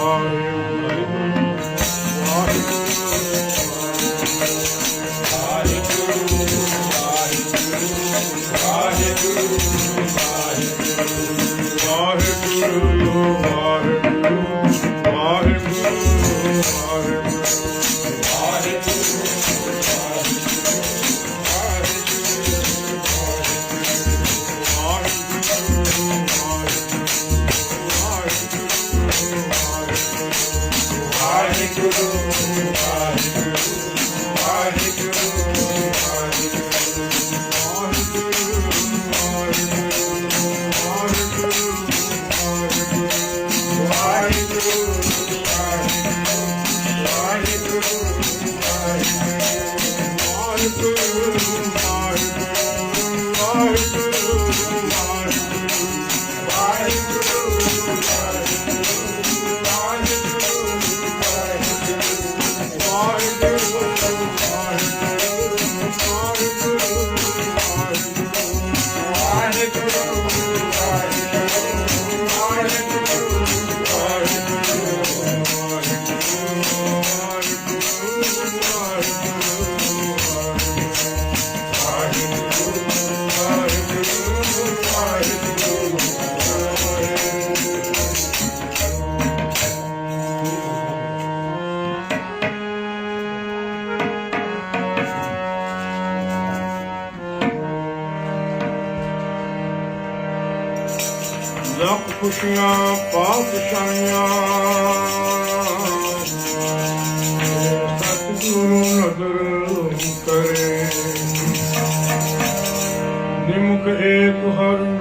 Are you? Lakh ਖੁਸ਼ੀਆਂ ਪਾਤਸ਼ਾਹੀਆਂ। ਸਤਿਗੁਰੂ ਨਦਰ ਕਰੇ। ਨਿਮਕ ਏਕ ਹਰ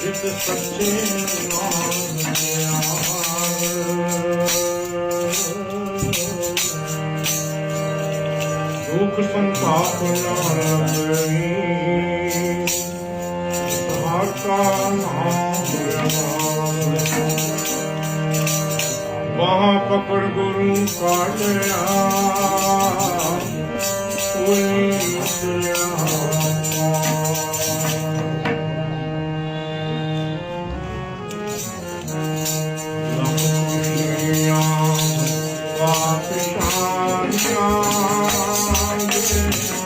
ਜਿਤ ਸੱਚੇ ਨਾਮ ਪਿਆਰ ਦੁਖ ਸੰਤਾਪ ਨਾ ਕਰੀ ਆਕਾ ਨਾਮ ਬਾਹ ਪਕੜ ਗੁਰੂ ਕਾਟਿਆ Hallelujah.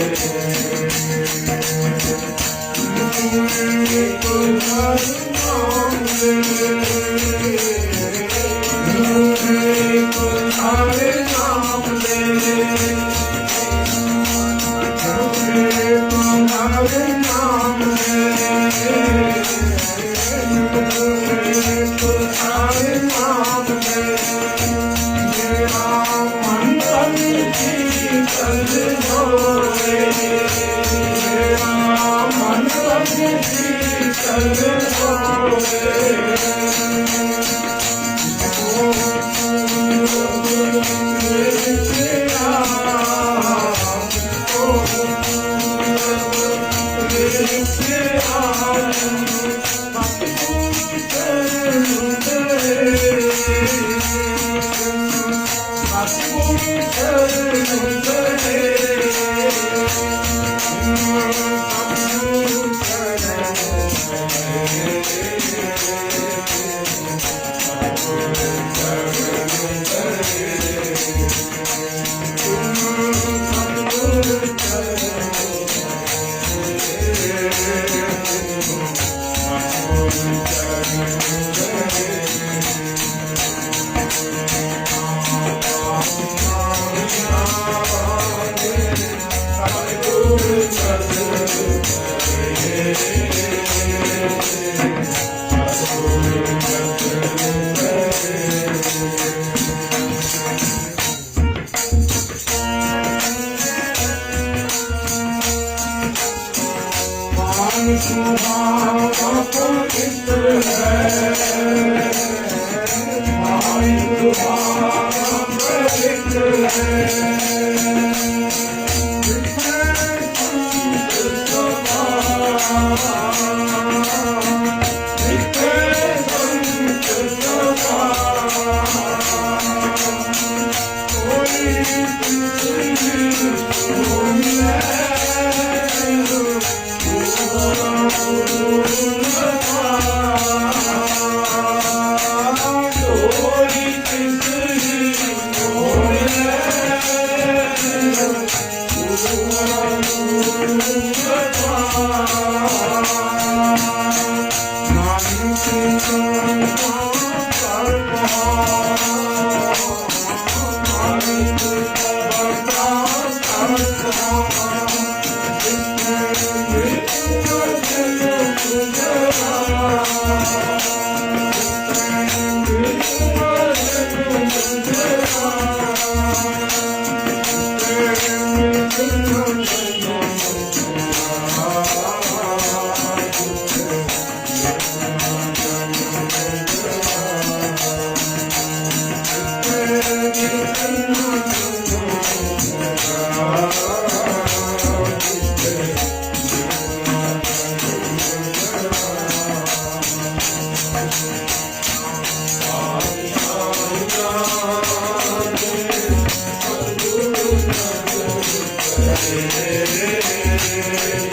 Thank you. तुम्हारा पवित्र है तुम्हारा Yeah.